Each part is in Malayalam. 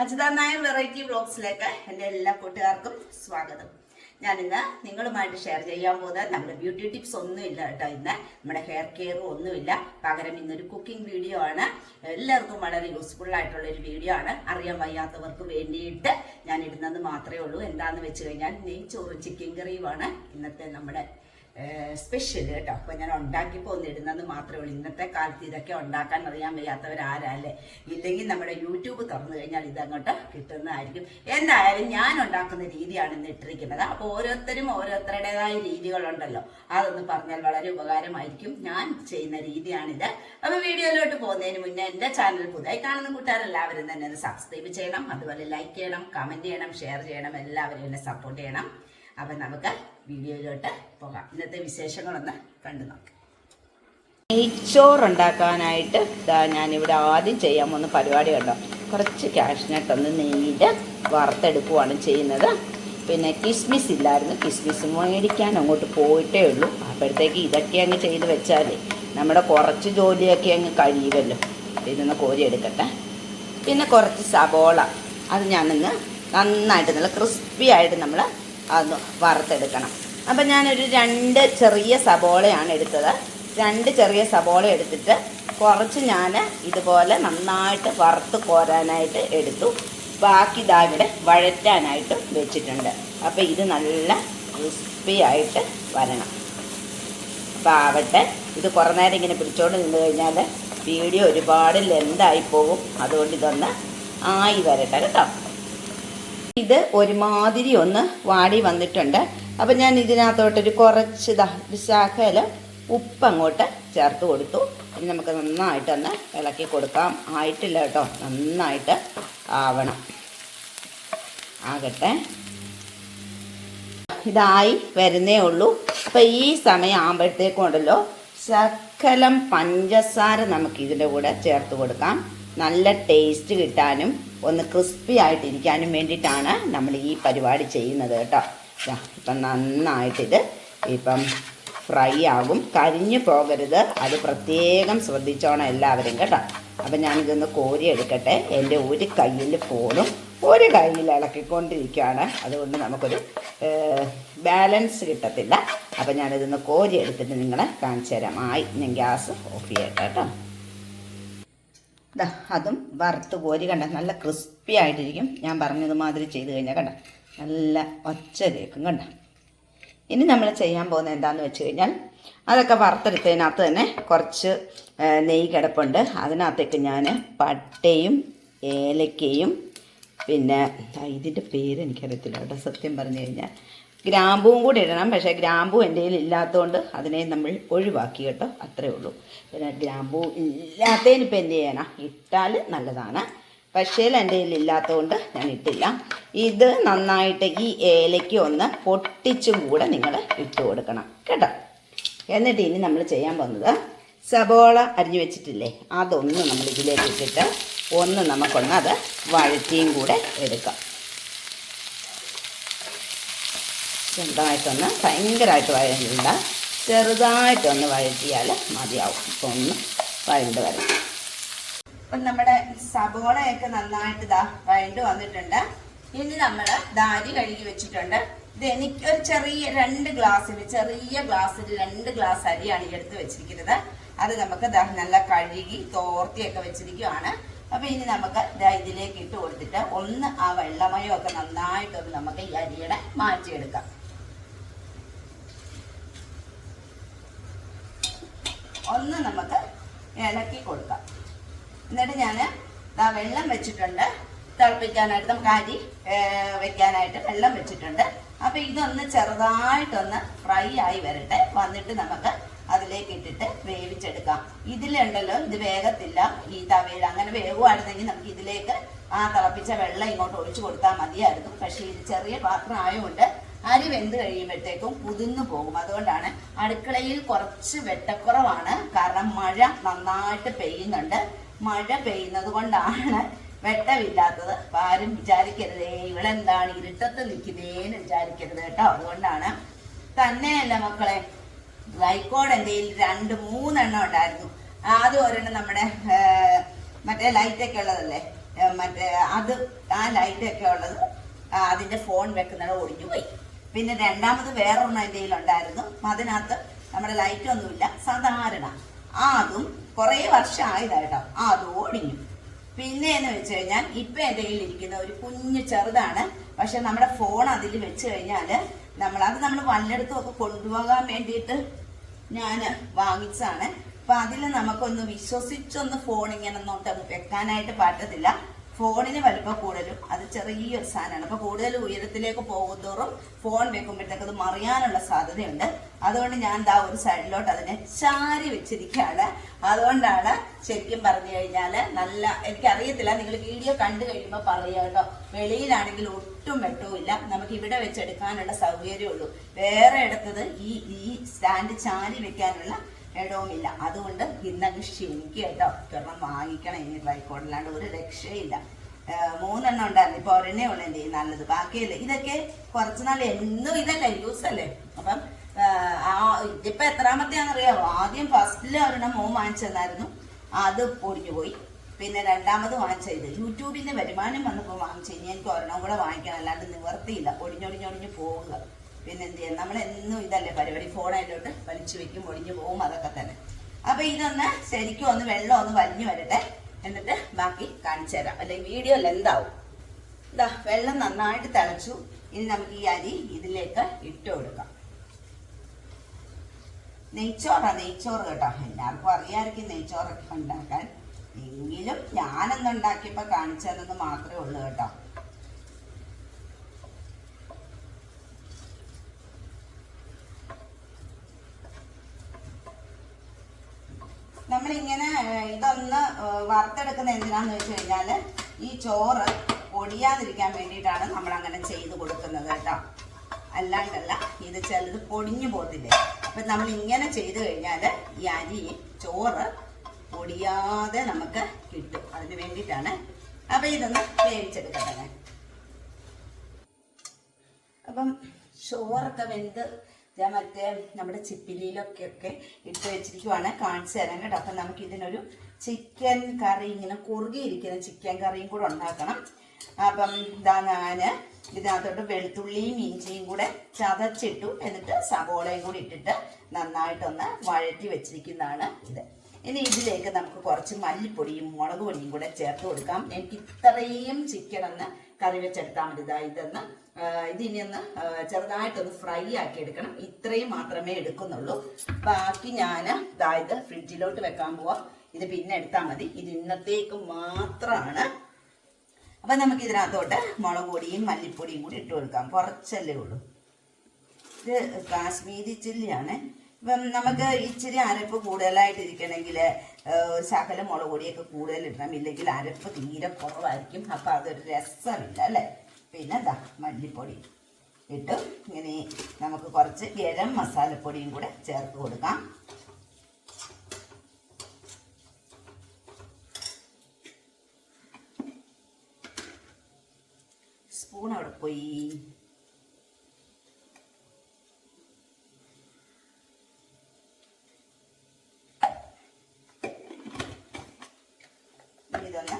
അജിത നായർ വെറൈറ്റി വ്ളോഗ്സിലേക്ക് എന്റെ എല്ലാ കൂട്ടുകാർക്കും സ്വാഗതം. ഞാനിന്ന് നിങ്ങളുമായിട്ട് ഷെയർ ചെയ്യാൻ പോകുന്നത് നമ്മുടെ ബ്യൂട്ടി ടിപ്സ് ഒന്നുമില്ല കേട്ടോ ഇന്ന്. നമ്മുടെ ഹെയർ കെയറും ഒന്നുമില്ല പകരം ഇന്നൊരു കുക്കിംഗ് വീഡിയോ ആണ്. എല്ലാവർക്കും വളരെ യൂസ്ഫുൾ ആയിട്ടുള്ള ഒരു വീഡിയോ ആണ്. അറിയാൻ വയ്യാത്തവർക്ക് വേണ്ടിയിട്ട് ഞാൻ ഇടുന്നത് മാത്രമേ ഉള്ളൂ. എന്താണെന്ന് വെച്ച് കഴിഞ്ഞാൽ നെയ്ച്ചോറും ചിക്കൻ കറിയുമാണ് ഇന്നത്തെ നമ്മുടെ സ്പെഷ്യൽ കേട്ടോ. അപ്പൊ ഞാൻ ഉണ്ടാക്കി പോന്നിടുന്നത് മാത്രമേ ഉള്ളൂ. ഇന്നത്തെ കാലത്ത് ഇതൊക്കെ ഉണ്ടാക്കാൻ അറിയാൻ വയ്യാത്തവരാരല്ലേ? ഇല്ലെങ്കിൽ നമ്മുടെ യൂട്യൂബ് തുറന്നു കഴിഞ്ഞാൽ ഇതങ്ങോട്ട് കിട്ടുന്നതായിരിക്കും. എന്തായാലും ഞാൻ ഉണ്ടാക്കുന്ന രീതിയാണ് ഇന്ന് ഇട്ടിരിക്കുന്നത്. അപ്പോൾ ഓരോരുത്തരും ഓരോരുത്തരുടേതായ രീതികളുണ്ടല്ലോ. അതൊന്ന് പറഞ്ഞാൽ വളരെ ഉപകാരമായിരിക്കും. ഞാൻ ചെയ്യുന്ന രീതിയാണിത്. അപ്പോൾ വീഡിയോയിലോട്ട് പോകുന്നതിന് മുന്നേ എന്റെ ചാനൽ പുതുതായി കാണുന്ന കൂട്ടുകാരെല്ലാവരും തന്നെ ഒന്ന് സബ്സ്ക്രൈബ് ചെയ്യണം. അതുപോലെ ലൈക്ക് ചെയ്യണം കമന്റ് ചെയ്യണം ഷെയർ ചെയ്യണം. എല്ലാവരും എന്നെ സപ്പോർട്ട് ചെയ്യണം. അപ്പം നമുക്ക് വീഡിയോയിലോട്ട് പോകാം. ഇന്നത്തെ വിശേഷങ്ങളൊന്ന് കണ്ടു നോക്കാം. നെയ്ച്ചോർ ഉണ്ടാക്കാനായിട്ട് ഇതാ ഞാനിവിടെ ആദ്യം ചെയ്യാൻ പോകുന്ന പരിപാടി കണ്ടോ? കുറച്ച് കാഷ്നട്ടൊന്ന് നെയ്യിൽ വറുത്തെടുക്കുവാണ് ചെയ്യുന്നത്. പിന്നെ കിസ്മിസ് ഇല്ലായിരുന്നു. കിസ്മിസ് മേടിക്കാൻ അങ്ങോട്ട് പോയിട്ടേ ഉള്ളൂ. അപ്പോഴത്തേക്ക് ഇതൊക്കെ അങ്ങ് ചെയ്ത് വെച്ചാലേ നമ്മുടെ കുറച്ച് ജോലിയൊക്കെ അങ്ങ് കഴിയുമല്ലോ. ഇതൊന്ന് കോരി എടുക്കട്ടെ. പിന്നെ കുറച്ച് സബോള അത് ഞാനൊന്ന് നന്നായിട്ട് നല്ല ക്രിസ്പി ആയിട്ട് നമ്മൾ അതൊന്ന് വറുത്തെടുക്കണം. അപ്പം ഞാനൊരു രണ്ട് ചെറിയ സബോളയാണ് എടുത്തത്. രണ്ട് ചെറിയ സബോള എടുത്തിട്ട് കുറച്ച് ഞാൻ ഇതുപോലെ നന്നായിട്ട് വറുത്ത് കോരാനായിട്ട് എടുത്തു. ബാക്കി ഇതാ ഇവിടെ വഴറ്റാനായിട്ട് വെച്ചിട്ടുണ്ട്. അപ്പോൾ ഇത് നല്ല ക്രിസ്പി ആയിട്ട് വരണം. അപ്പോൾ ആവട്ടെ. ഇത് കുറേ നേരം ഇങ്ങനെ പിടിച്ചോണ്ട് നിന്ന് കഴിഞ്ഞാൽ വീഡിയോ ഒരുപാട് ലെന്തായി പോകും. അതുകൊണ്ട് ഇതൊന്ന് ആയി വരട്ടെ കേട്ടോ. ഇത് ഒരുമാതിരി ഒന്ന് വാടി വന്നിട്ടുണ്ട്. അപ്പം ഞാൻ ഇതിനകത്തോട്ടൊരു കുറച്ച് ഒരു ഉപ്പ് അങ്ങോട്ട് ചേർത്ത് കൊടുത്തു. ഇനി നമുക്ക് നന്നായിട്ടൊന്ന് ഇളക്കി കൊടുക്കാം. ആയിട്ടില്ല കേട്ടോ. നന്നായിട്ട് ആവണം. ആകട്ടെ. ഇതായി വരുന്നേ ഉള്ളൂ. അപ്പം ഈ സമയം ആകുമ്പോഴത്തേക്കും ഉണ്ടല്ലോ. ശകലം പഞ്ചസാര നമുക്ക് ഇതിന്റെ കൂടെ ചേർത്ത് കൊടുക്കാം. നല്ല ടേസ്റ്റ് കിട്ടാനും ഒന്ന് ക്രിസ്പി ആയിട്ടിരിക്കാനും വേണ്ടിയിട്ടാണ് നമ്മൾ ഈ പരിപാടി ചെയ്യുന്നത് കേട്ടോ. ഇപ്പം നന്നായിട്ടിത് ഇപ്പം ഫ്രൈ ആകും. കരിഞ്ഞു പോകരുത്. അത് പ്രത്യേകം ശ്രദ്ധിച്ചോണം എല്ലാവരും കേട്ടോ. അപ്പം ഞാനിതൊന്ന് കോരി എടുക്കട്ടെ എന്റെ ഒരു കയ്യിൽ ഫോണും ഒരു കയ്യിൽ ഇളക്കിക്കൊണ്ടിരിക്കുകയാണ്. അതുകൊണ്ട് നമുക്കൊരു ബാലൻസ് കിട്ടത്തില്ല. അപ്പം ഞാനിതൊന്ന് കോരി എടുത്തിട്ട് നിങ്ങളെ കാണിച്ചു തരാം. ആയി ഞാൻ ഗ്യാസ് ഓഫ് ചെയ്യട്ടെ കേട്ടോ. ദാ അതും വറുത്ത് കോരി കണ്ട നല്ല ക്രിസ്പി ആയിട്ടിരിക്കും. ഞാൻ പറഞ്ഞതുമാതിരി ചെയ്ത് കഴിഞ്ഞാൽ കണ്ട നല്ല ഒച്ച കേൾക്കും കണ്ട. ഇനി നമ്മൾ ചെയ്യാൻ പോകുന്നത് എന്താണെന്ന് വെച്ച് കഴിഞ്ഞാൽ അതൊക്കെ വറുത്തെടുത്തതിനകത്ത് തന്നെ കുറച്ച് നെയ്യ് കിടപ്പുണ്ട്. അതിനകത്തേക്ക് ഞാൻ പട്ടയും ഏലക്കയും പിന്നെ ഇതിന്റെ പേര് എനിക്കറിയത്തില്ല കേട്ടോ സത്യം പറഞ്ഞു കഴിഞ്ഞാൽ. ഗ്രാമ്പുവും കൂടി ഇടണം. പക്ഷേ ഗ്രാമ്പു എന്റെ കയ്യിൽ ഇല്ലാത്തതുകൊണ്ട് അതിനെ നമ്മൾ ഒഴിവാക്കി കേട്ടോ. അത്രേ ഉള്ളൂ. പിന്നെ ഗ്രാമ്പു ഇപ്പം എന്ത് ചെയ്യാനാ? ഇട്ടാൽ നല്ലതാണ്. പക്ഷേ എന്റെ കയ്യിൽ ഇല്ലാത്തതുകൊണ്ട് ഞാൻ ഇട്ടില്ല. ഇത് നന്നായിട്ട് ഈ ഏലയ്ക്ക് ഒന്ന് പൊട്ടിച്ചും കൂടെ നിങ്ങൾ ഇട്ട് കൊടുക്കണം കേട്ടോ. എന്നിട്ട് ഇനി നമ്മൾ ചെയ്യാൻ പോകുന്നത് സബോള അരിഞ്ഞു വെച്ചിട്ടില്ലേ? അതൊന്ന് നമ്മൾ ഇതിലേക്ക് ഇട്ടിട്ട് ഒന്ന് നമുക്കൊന്ന് അത് വഴറ്റിയും കൂടെ എടുക്കാം. ചെറുതായിട്ടൊന്ന് ഭയങ്കരമായിട്ട് വഴണ്ട ചെറുതായിട്ടൊന്ന് വഴറ്റിയാൽ മതിയാവും. അപ്പോൾ ഒന്ന് വഴണ്ട് വരണം അപ്പം നമ്മുടെ സബോളയൊക്കെ നന്നായിട്ട് ഇതാ വഴണ്ട് വന്നിട്ടുണ്ട്. ഇനി നമ്മൾ ദാരി കഴുകി വെച്ചിട്ടുണ്ട്. ഇത് എനിക്ക് ഒരു ചെറിയ രണ്ട് ഗ്ലാസ്സിൽ ചെറിയ ഗ്ലാസ്സിൽ രണ്ട് ഗ്ലാസ് അരിയാണ് ഈ എടുത്ത് വെച്ചിരിക്കുന്നത്. അത് നമുക്ക് നല്ല കഴുകി തോർത്തിയൊക്കെ വെച്ചിരിക്കുകയാണ് അപ്പൊ ഇനി നമുക്ക് ഇതിലേക്ക് ഇട്ട് കൊടുത്തിട്ട് ഒന്ന് ആ വെള്ളമയമൊക്കെ നന്നായിട്ടൊന്ന് നമുക്ക് ഈ അരിയുടെ മാറ്റിയെടുക്കാം. ഒന്ന് നമുക്ക് ഇളക്കി കൊടുക്കാം. എന്നിട്ട് ഞാൻ ആ വെള്ളം വെച്ചിട്ടുണ്ട്. തിളപ്പിക്കാനായിട്ട് നമുക്ക് അരി വെക്കാനായിട്ട് വെള്ളം വെച്ചിട്ടുണ്ട്. അപ്പൊ ഇതൊന്ന് ചെറുതായിട്ടൊന്ന് ഫ്രൈ ആയി വരട്ടെ. വന്നിട്ട് നമുക്ക് അതിലേക്ക് ഇട്ടിട്ട് വേവിച്ചെടുക്കാം. ഇതിലുണ്ടല്ലോ ഇത് വേഗത്തില്ല ഈ തവയിൽ അങ്ങനെ വേവുവായിരുന്നെങ്കിൽ നമുക്ക് ഇതിലേക്ക് ആ തിളപ്പിച്ച വെള്ളം ഇങ്ങോട്ട് ഒഴിച്ചു കൊടുത്താൽ മതിയായിരുന്നു. പക്ഷേ ഇത് ചെറിയ പാത്രം ആയതുകൊണ്ട് അരി വെന്ത് കഴിയുമ്പോഴത്തേക്കും കുതിന്നു പോകും. അതുകൊണ്ടാണ് അടുക്കളയിൽ കുറച്ച് വെട്ടക്കുറവാണ്. കാരണം മഴ നന്നായിട്ട് പെയ്യുന്നുണ്ട്. മഴ പെയ്യുന്നത് കൊണ്ടാണ് വെട്ടമില്ലാത്തത്. അപ്പൊ ആരും വിചാരിക്കരുതേ. ഇവളെന്താണ്? ഇരുട്ടത്ത് നിൽക്കുന്നേന്ന് വിചാരിക്കരുത് കേട്ടോ. അതുകൊണ്ടാണ് തന്നെയല്ല മക്കളെ ലൈക്കോഡ് എന്റെ രണ്ട് മൂന്നെണ്ണം ഉണ്ടായിരുന്നു. ആദ്യം ഒരെണ്ണം നമ്മുടെ മറ്റേ ലൈറ്റൊക്കെ ഉള്ളതല്ലേ? മറ്റേ അത് ആ ലൈറ്റൊക്കെ ഉള്ളത് അതിന്റെ ഫോൺ വെക്കുന്നത് ഒടിഞ്ഞു പോയി പിന്നെ രണ്ടാമത് വേറൊരെണ്ണം എന്റെ കയ്യിലുണ്ടായിരുന്നു. അതിനകത്ത് നമ്മുടെ ലൈറ്റ് ഒന്നുമില്ല. സാധാരണ അതും കുറേ വർഷം ആയതായിട്ടോ ആ അത് ഓടിഞ്ഞു. പിന്നെ എന്ന് വെച്ച് കഴിഞ്ഞാൽ ഇപ്പൊ എന്റെ കയ്യിൽ ഇരിക്കുന്ന ഒരു കുഞ്ഞു ചെറുതാണ്. പക്ഷെ നമ്മുടെ ഫോൺ അതിൽ വെച്ച് കഴിഞ്ഞാൽ നമ്മൾ അത് നമ്മൾ വല്ലയിടത്തും ഒക്കെ കൊണ്ടുപോകാൻ വേണ്ടിയിട്ട് ഞാൻ വാങ്ങിച്ചതാണ്. അപ്പൊ അതിൽ നമുക്കൊന്ന് വിശ്വസിച്ചൊന്ന് ഫോൺ ഇങ്ങനെ നോട്ട് വെക്കാനായിട്ട് പറ്റത്തില്ല. ഫോണിന് വലുപ്പം കൂടുതലും അത് ചെറിയൊരു സാധനമാണ്. അപ്പൊ കൂടുതൽ ഉയരത്തിലേക്ക് പോകുന്തോറും ഫോൺ വെക്കുമ്പോഴത്തേക്ക് അത് മറിയാനുള്ള സാധ്യതയുണ്ട്. അതുകൊണ്ട് ഞാൻ ദാ ഒരു സൈഡിലോട്ട് അതിനെ ചാരി വെച്ചിരിക്കുകയാണ്. അതുകൊണ്ടാണ് ശരിക്കും പറഞ്ഞു കഴിഞ്ഞാൽ നല്ല എനിക്കറിയത്തില്ല നിങ്ങൾ വീഡിയോ കണ്ടു കഴിയുമ്പോൾ പറയുക കേട്ടോ. വെളിയിലാണെങ്കിൽ ഒട്ടും വെട്ടവുമില്ല. നമുക്ക് ഇവിടെ വെച്ചെടുക്കാനുള്ള സൗകര്യമുള്ളൂ. വേറെ എടുത്തത് ഈ ഈ സ്റ്റാൻഡ് ചാരി വെക്കാനുള്ള ഇടവുമില്ല. അതുകൊണ്ട് ഇന്നങ്ങ് ക്ഷമിക്കുക കേട്ടോ കാരണം വാങ്ങിക്കണം ഇനി ട്രൈക്കോഡില്ലാണ്ട് ഒരു രക്ഷയില്ല. മൂന്നെണ്ണം ഉണ്ടായിരുന്നു. ഇപ്പൊ ഒരെണ്ണേ ഉള്ളൂ എന്റെ നല്ലത്. ബാക്കിയല്ലേ? ഇതൊക്കെ കുറച്ച് നാൾ എന്നും ഇതല്ലേ? യൂസ് അല്ലേ? അപ്പം ഇപ്പൊ എത്രാമത്തെയാണെന്നറിയാമോ ആദ്യം ഫസ്റ്റിൽ ഒരെണ്ണം മോൻ വാങ്ങിച്ചതായിരുന്നു. അത് പൊടിഞ്ഞു പോയി. പിന്നെ രണ്ടാമത് വാങ്ങിച്ചത്. യൂട്യൂബിന്റെ വരുമാനം വന്നപ്പോൾ വാങ്ങിച്ചു കഴിഞ്ഞാൽ എനിക്ക് ഒരെണ്ണം കൂടെ വാങ്ങിക്കണം. അല്ലാണ്ട് നിവർത്തിയില്ല. ഒടിഞ്ഞൊടിഞ്ഞൊടിഞ്ഞ് പോവുക പിന്നെ എന്ത് ചെയ്യാം നമ്മൾ എന്നും ഇതല്ലേ പരിപാടി? അതിലോട്ട് വലിച്ചു വെക്കും ഒടിഞ്ഞു പോവും അതൊക്കെ തന്നെ. അപ്പൊ ഇതൊന്ന് ശരിക്കും ഒന്ന് വെള്ളം ഒന്ന് വലിഞ്ഞു വരട്ടെ. എന്നിട്ട് ബാക്കി കാണിച്ചു തരാം. അല്ലെങ്കിൽ വീഡിയോ ലെന്താവും ഇതാ വെള്ളം നന്നായിട്ട് തിളച്ചു. ഇനി നമുക്ക് ഈ അരി ഇതിലേക്ക് ഇട്ട് കൊടുക്കാം. നെയ്ച്ചോറാ നെയ്ച്ചോറ് കേട്ടോ. എല്ലാവർക്കും അറിയാമായിരിക്കും നെയ്ച്ചോറൊക്കെ ഉണ്ടാക്കാൻ. എങ്കിലും ഞാനൊന്ന് ഉണ്ടാക്കിയപ്പോ കാണിച്ചതെന്ന് മാത്രമേ ഉള്ളൂ കേട്ടോ. നമ്മളിങ്ങനെ ഇതൊന്ന് വറുത്തെടുക്കുന്ന എന്തിനാന്ന് വെച്ച് കഴിഞ്ഞാൽ ഈ ചോറ് പൊടിയാതിരിക്കാൻ വേണ്ടിയിട്ടാണ് നമ്മൾ അങ്ങനെ ചെയ്ത് കൊടുക്കുന്നത് കേട്ടോ. അല്ലാണ്ടല്ല ഇത് ചിലത് പൊടിഞ്ഞു പോകത്തില്ലേ? അപ്പൊ നമ്മൾ ഇങ്ങനെ ചെയ്ത് കഴിഞ്ഞാൽ ഈ അരി ചോറ് പൊടിയാതെ നമുക്ക് കിട്ടും. അതിന് വേണ്ടിയിട്ടാണ്. അപ്പൊ ഇതൊന്ന് വേവിച്ചെടുക്കട്ടെ. അപ്പം ചോറൊക്കെ വെന്ത് ഞാൻ മറ്റേ നമ്മുടെ ചിപ്പിലിയിലൊക്കെ ഒക്കെ ഇട്ട് വെച്ചിരിക്കുവാണ്. കാണിച്ചു തരാൻ കേട്ടോ. അപ്പം നമുക്ക് ഇതിനൊരു ചിക്കൻ കറി ഇങ്ങനെ കുറുകിയിരിക്കുന്ന ചിക്കൻ കറിയും കൂടെ ഉണ്ടാക്കണം. അപ്പം ഇതാ ഞാൻ ഇതിനകത്തോട്ട് വെളുത്തുള്ളിയും ഇഞ്ചിയും കൂടെ ചതച്ചിട്ടു എന്നിട്ട് സവോളയും കൂടി ഇട്ടിട്ട് നന്നായിട്ടൊന്ന് വഴറ്റി വെച്ചിരിക്കുന്നതാണ് ഇത്. ഇനി ഇതിലേക്ക് നമുക്ക് കുറച്ച് മല്ലിപ്പൊടിയും മുളക് പൊടിയും കൂടെ ചേർത്ത് കൊടുക്കാം. എനിക്ക് ഇത്രയും ചിക്കൻ ഒന്ന് കറി വെച്ചെടുത്താൽ മതി. ഇതാ ഇതൊന്ന് ഇതിനൊന്ന് ചെറുതായിട്ടൊന്ന് ഫ്രൈ ആക്കി എടുക്കണം ഇത്രയും മാത്രമേ എടുക്കുന്നുള്ളൂ. ബാക്കി ഞാൻ ഇതായത് ഫ്രിഡ്ജിലോട്ട് വെക്കാൻ പോവാം. ഇത് പിന്നെ എടുത്താൽ മതി. ഇത് ഇന്നത്തേക്ക് മാത്രമാണ് അപ്പൊ നമുക്ക് ഇതിനകത്തോട്ട് മുളക് പൊടിയും മല്ലിപ്പൊടിയും കൂടി ഇട്ട് കൊടുക്കാം. കുറച്ചല്ലേ ഉള്ളൂ. ഇത് കാശ്മീരി ചില്ലിയാണ്. ഇപ്പം നമുക്ക് ഇച്ചിരി അരപ്പ് കൂടുതലായിട്ടിരിക്കണമെങ്കിൽ ശകലം മുളക് പൊടിയൊക്കെ കൂടുതൽ ഇടണം ഇല്ലെങ്കിൽ അരപ്പ് തീരെ കുറവായിരിക്കും. അപ്പം അതൊരു രസമില്ല അല്ലേ? പിന്നെ എന്താ മല്ലിപ്പൊടി ഇട്ട് ഇങ്ങനെ നമുക്ക് കുറച്ച് ഗരം മസാലപ്പൊടിയും കൂടെ ചേർത്ത് കൊടുക്കാം. സ്പൂൺ അവിടെ പോയി ഇതൊന്ന്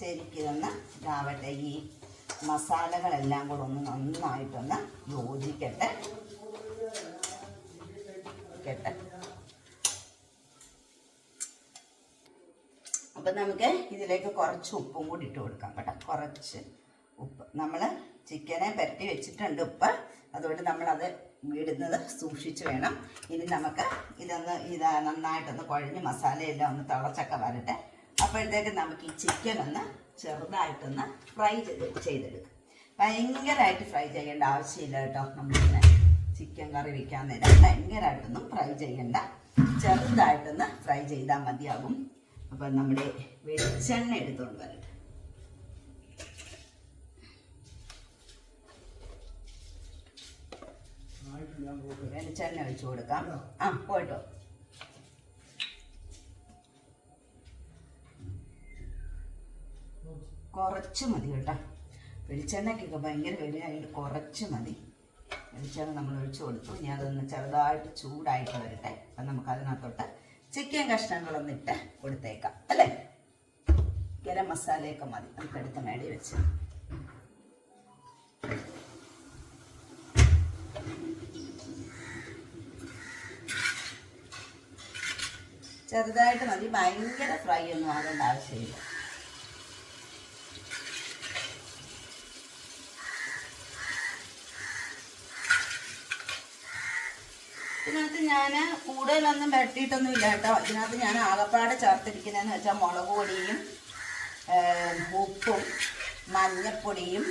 ശരിക്കിതൊന്ന് ഇതാവട്ടെ. ഈ മസാലകളെല്ലാം കൂടെ ഒന്ന് നന്നായിട്ടൊന്ന് യോജിക്കട്ടെ. കേട്ടെ അപ്പം നമുക്ക് ഇതിലേക്ക് കുറച്ച് ഉപ്പും കൂടി ഇട്ട് കൊടുക്കാം കേട്ടോ. കുറച്ച് ഉപ്പ്. നമ്മൾ ചിക്കനെ പരട്ടി വെച്ചിട്ടുണ്ട് ഉപ്പ്. അതുകൊണ്ട് നമ്മളത് ഇടുന്നത് സൂക്ഷിച്ച് വേണം. ഇനി നമുക്ക് ഇതൊന്ന് ഇത് നന്നായിട്ടൊന്ന് കുഴഞ്ഞ് മസാലയെല്ലാം ഒന്ന് തിളച്ചൊക്കെ വരട്ടെ. അപ്പോഴത്തേക്ക് നമുക്ക് ഈ ചിക്കൻ ഒന്ന് ചെറുതായിട്ടൊന്ന് ഫ്രൈ ചെയ്ത് ചെയ്തെടുക്കും. ഭയങ്കരമായിട്ട് ഫ്രൈ ചെയ്യേണ്ട ആവശ്യമില്ല കേട്ടോ. നമ്മളിങ്ങനെ ചിക്കൻ കറി വെക്കാൻ നേരം ഭയങ്കരമായിട്ടൊന്നും ഫ്രൈ ചെയ്യണ്ട. ചെറുതായിട്ടൊന്ന് ഫ്രൈ ചെയ്താൽ മതിയാകും. അപ്പം നമ്മുടെ വെളിച്ചെണ്ണ എടുത്തുകൊണ്ട് വരട്ടെ. വെളിച്ചെണ്ണ ഒഴിച്ചു കൊടുക്കാം. ആ പോയിട്ടോ. കുറച്ച് മതി കേട്ടോ. വെളിച്ചെണ്ണയ്ക്കൊക്കെ ഭയങ്കര വിലയായിട്ട് കുറച്ച് മതി. വെളിച്ചെണ്ണ നമ്മൾ ഒഴിച്ചു കൊടുത്തു. ഇനി അതൊന്ന് ചെറുതായിട്ട് ചൂടായിട്ട് വരട്ടെ. അപ്പം നമുക്ക് അതിനകത്തോട്ട് ചിക്കൻ കഷ്ണങ്ങളൊന്നിട്ട് കൊടുത്തേക്കാം. അല്ലേ? ഗരം മസാലയൊക്കെ മതി. നമുക്ക് എടുത്ത് മേടി വെച്ച്. ചെറുതായിട്ട് മതി. ഭയങ്കര ഫ്രൈ ഒന്നും ആകേണ്ട ആവശ്യമില്ല. ഇതിനകത്ത് ഞാൻ കൂടുതലൊന്നും വരട്ടിയിട്ടൊന്നും ഇല്ല കേട്ടോ. ഇതിനകത്ത് ഞാൻ ആകപ്പാട് ചേർത്തിരിക്കുന്നതെന്ന് വെച്ചാൽ മുളക് പൊടിയും ഉപ്പും മഞ്ഞപ്പൊടിയും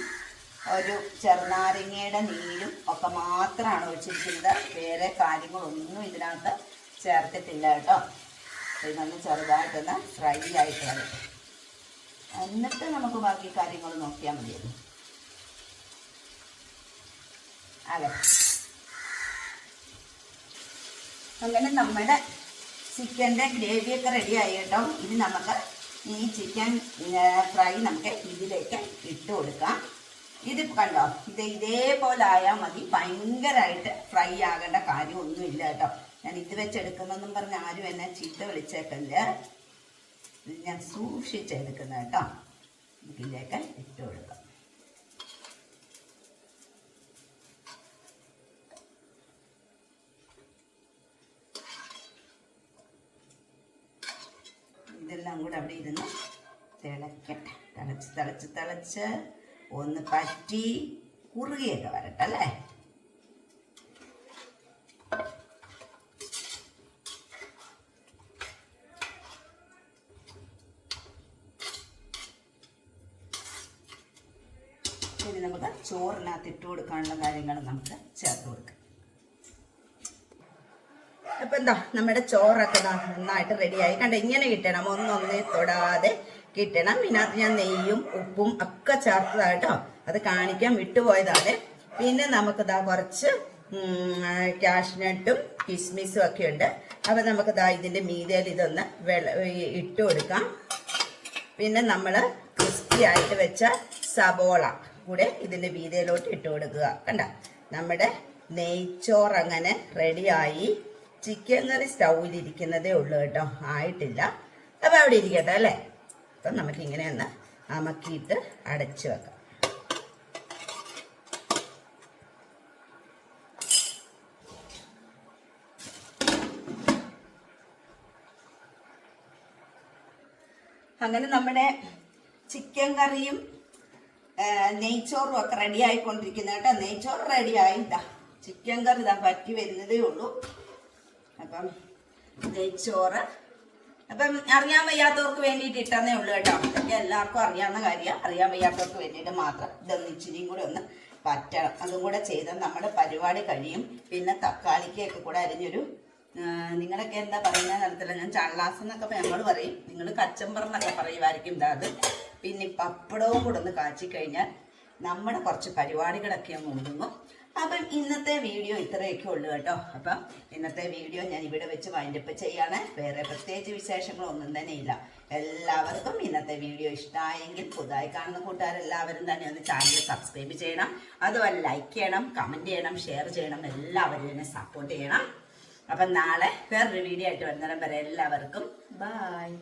ഒരു ചെറുനാരങ്ങയുടെ നീരും ഒക്കെ മാത്രമാണ് ഒഴിച്ചിരിക്കുന്നത്. വേറെ കാര്യങ്ങളൊന്നും ഇതിനകത്ത് ചേർത്തിട്ടില്ല കേട്ടോ. ഇതൊന്ന് ചെറുതായിട്ടൊന്ന് ഫ്രൈ ആയിട്ട് വരും എന്നിട്ട് നമുക്ക് ബാക്കി കാര്യങ്ങൾ നോക്കിയാൽ മതിയായിരുന്നു അതെ. അങ്ങനെ നമ്മുടെ ചിക്കന്റെ ഗ്രേവിയൊക്കെ റെഡി ആയി കേട്ടോ. ഇനി നമുക്ക് ഈ ചിക്കൻ ഫ്രൈ നമുക്ക് ഇതിലേക്ക് ഇട്ട് കൊടുക്കാം. ഇത് കണ്ടോ? ഇത് ഇതേപോലെ ആയാൽ മതി. ഭയങ്കരമായിട്ട് ഫ്രൈ ആകേണ്ട കാര്യമൊന്നുമില്ല കേട്ടോ. ഞാൻ ഇത് വെച്ചെടുക്കുന്നെന്നും പറഞ്ഞ് ആരും എന്നെ ചീത്ത വിളിച്ചേക്കല്ല? ഞാൻ സൂക്ഷിച്ചെടുക്കുന്ന കേട്ടോ. ഇതിലേക്ക് ഇട്ട് കൊടുക്കാം. കൂടെ അവിടെ ഇരുന്ന് തിളക്കട്ടെ. തിളച്ച് തിളച്ച് തിളച്ച് ഒന്ന് പറ്റി കുറുകിയൊക്കെ വരട്ടെ അല്ലേ? ഇനി നമുക്ക് ചോറിനകത്ത് ഇട്ട് കൊടുക്കാനുള്ള കാര്യങ്ങൾ നമുക്ക് ചേർത്ത് കൊടുക്കാം. എന്താ നമ്മുടെ ചോറൊക്കെ നന്നായിട്ട് റെഡിയായി. കണ്ട ഇങ്ങനെ കിട്ടണം. ഒന്നൊന്നേ തൊടാതെ കിട്ടണം. ഇതിനകത്ത് ഞാൻ നെയ്യും ഉപ്പും ഒക്കെ ചേർത്തതായിട്ടോ അത് കാണിക്കാൻ വിട്ടുപോയതാണ്. പിന്നെ നമുക്ക് ദാ കുറച്ച് കാഷ്നട്ടും കിസ്മിസും ഒക്കെ ഉണ്ട്. അപ്പൊ നമുക്ക് ദാ ഇതിന്റെ മീതയിൽ ഇതൊന്ന് വെള ഇട്ട് കൊടുക്കാം. പിന്നെ നമ്മൾ ക്രിസ്പി ആയിട്ട് വെച്ച സബോള കൂടെ ഇതിന്റെ മീതയിലോട്ട് ഇട്ട് കൊടുക്കുക. കണ്ട? നമ്മുടെ നെയ്ച്ചോറങ്ങനെ റെഡിയായി. ചിക്കൻ കറി സ്റ്റൗവിലിരിക്കുന്നതേ ഉള്ളൂ കേട്ടോ. ആയിട്ടില്ല. അപ്പം അവിടെ ഇരിക്കട്ടെ അല്ലേ? അപ്പം നമുക്ക് ഇങ്ങനെ ഒന്ന് അമക്കിയിട്ട് അടച്ചു വെക്കാം. അങ്ങനെ നമ്മുടെ ചിക്കൻ കറിയും നെയ്ച്ചോറും ഒക്കെ റെഡി ആയിക്കൊണ്ടിരിക്കുന്ന കേട്ടോ. നെയ്ച്ചോറ് റെഡി ആയിട്ടാ. ചിക്കൻ കറി ഇതാ പറ്റി വരുന്നതേ ഉള്ളൂ. അപ്പം നെയ്ച്ചോറ് അപ്പം അറിയാൻ വയ്യാത്തവർക്ക് വേണ്ടിയിട്ട് ഇട്ടെന്നേ ഉള്ളൂ കേട്ടോ. ഇതൊക്കെ എല്ലാവർക്കും അറിയാവുന്ന കാര്യമാണ് അറിയാൻ വയ്യാത്തവർക്ക് വേണ്ടിയിട്ട് മാത്രം ഇതൊന്ന് ഇച്ചിരിയും കൂടെ ഒന്ന് പറ്റണം അതും കൂടെ ചെയ്താൽ നമ്മുടെ പരിപാടി കഴിയും. പിന്നെ തക്കാളിക്കൊക്കെ കൂടെ അരിഞ്ഞൊരു നിങ്ങളൊക്കെ എന്താ പറയുന്ന നടത്തില്ല. ഞാൻ ചള്ളാസ് എന്നൊക്കെ ഞങ്ങൾ പറയും. നിങ്ങൾ കച്ചമ്പർ എന്നൊക്കെ പറയുമായിരിക്കും അത്. പിന്നെ പപ്പടവും കൂടെ ഒന്ന് കാച്ചി കഴിഞ്ഞാൽ നമ്മുടെ കുറച്ച് പരിപാടികളൊക്കെ അങ്ങ് ഒതുങ്ങും. അപ്പം ഇന്നത്തെ വീഡിയോ ഇത്രയൊക്കെ ഉള്ളൂ കേട്ടോ. അപ്പം ഇന്നത്തെ വീഡിയോ ഞാൻ ഇവിടെ വെച്ച് വൈൻഡപ്പ് ചെയ്യാണ്. വേറെ പ്രത്യേകിച്ച് വിശേഷങ്ങളൊന്നും തന്നെ ഇല്ല. എല്ലാവർക്കും ഇന്നത്തെ വീഡിയോ ഇഷ്ടമായെങ്കിൽ പുതുതായി കാണുന്ന കൂട്ടുകാരെല്ലാവരും തന്നെ ഒന്ന് ചാനൽ സബ്സ്ക്രൈബ് ചെയ്യണം. അതുപോലെ ലൈക്ക് ചെയ്യണം കമന്റ് ചെയ്യണം ഷെയർ ചെയ്യണം. എല്ലാവരും എന്നെ സപ്പോർട്ട് ചെയ്യണം. അപ്പം നാളെ വേറൊരു വീഡിയോ ആയിട്ട് വരുന്നേരം വരെ എല്ലാവർക്കും ബായ്